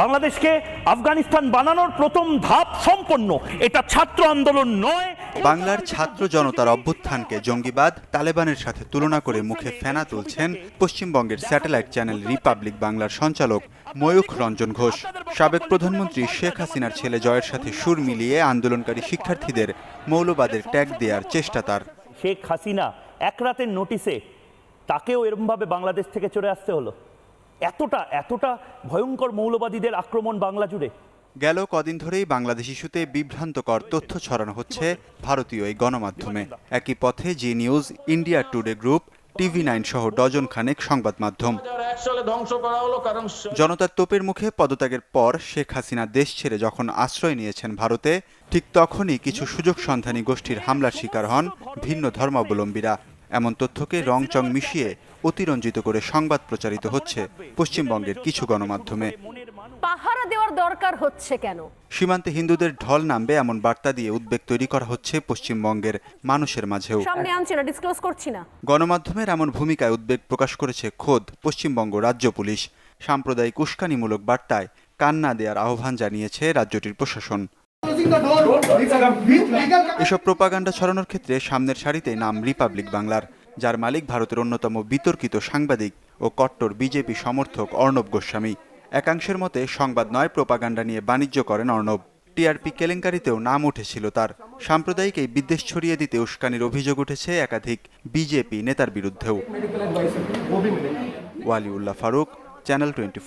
বাংলাদেশকে আফগানিস্তান বানানোর প্রথম ধাপ সম্পন্ন। এটা ছাত্র আন্দোলন নয়। বাংলার ছাত্র জনতার অভ্যুত্থানকে জঙ্গিবাদ তালেবানের সাথে তুলনা করে মুখে ফেনা তুলছেন পশ্চিমবঙ্গের স্যাটেলাইট চ্যানেল রিপাবলিক বাংলার সঞ্চালক ময়ূখ রঞ্জন ঘোষ। সাবেক প্রধানমন্ত্রী শেখ হাসিনার ছেলে জয়ের সাথে সুর মিলিয়ে আন্দোলনকারী শিক্ষার্থীদের মৌলবাদের ট্যাগ দেওয়ার চেষ্টা তার। শেখ হাসিনা এক রাতের নোটিসে তাকেও এরমভাবে বাংলাদেশ থেকে চলে আসতে হলো। এতটা এতটা ভয়ঙ্কর মৌলবাদীদের আক্রমণ বাংলা জুড়ে। গেল কদিন ধরেই বাংলাদেশ ইস্যুতে বিভ্রান্তকর তথ্য ছড়ানো হচ্ছে ভারতীয় এই গণমাধ্যমে। একই পথে Zee News, India Today group, TV nine সহ ডজন খানেক সংবাদ মাধ্যম। জনতার তোপের মুখে পদত্যাগের পর শেখ হাসিনা দেশ ছেড়ে যখন আশ্রয় নিয়েছেন ভারতে, ঠিক তখনই কিছু সুযোগ সন্ধানী গোষ্ঠীর হামলার শিকার হন ভিন্ন ধর্মাবলম্বীরা। এমন তথ্যকে রংচং মিশিয়ে অতিরঞ্জিত করে সংবাদ প্রচারিত হচ্ছে পশ্চিমবঙ্গের কিছু গণমাধ্যমে। পাহারা দেওয়ার দরকার হচ্ছে কেন? সীমান্তে হিন্দুদের ঢল নামবে এমন বার্তা দিয়ে উদ্বেগ তৈরি করা হচ্ছে পশ্চিমবঙ্গের মানুষের মাঝেও। সামনে আনছি না ডিসক্লোজ করছি না। গণমাধ্যমের এমন ভূমিকায় উদ্বেগ প্রকাশ করেছে খোদ পশ্চিমবঙ্গ রাজ্য পুলিশ। সাম্প্রদায়িক উস্কানিমূলক বার্তায় কান্না দেওয়ার আহ্বান জানিয়েছে রাজ্যটির প্রশাসন। এসব প্রোপাগান্ডা ছড়ানোর ক্ষেত্রে সামনের সারিতে নাম রিপাবলিক বাংলার যার মালিক ভারতের অন্যতম বিতর্কিত সাংবাদিক ও কট্টর বিজেপি সমর্থক অর্ণব গোস্বামী। একাংশের মতে সংবাদ নয় প্রোপাগান্ডা নিয়ে বাণিজ্য করেন অর্ণব। টিআরপি কেলেঙ্কারিতেও নাম উঠেছিল তার। সাম্প্রদায়িক এই বিদ্বেষ ছড়িয়ে দিতে উস্কানির অভিযোগ উঠেছে একাধিক বিজেপি নেতার বিরুদ্ধেও। Waliullah Faruk channel twenty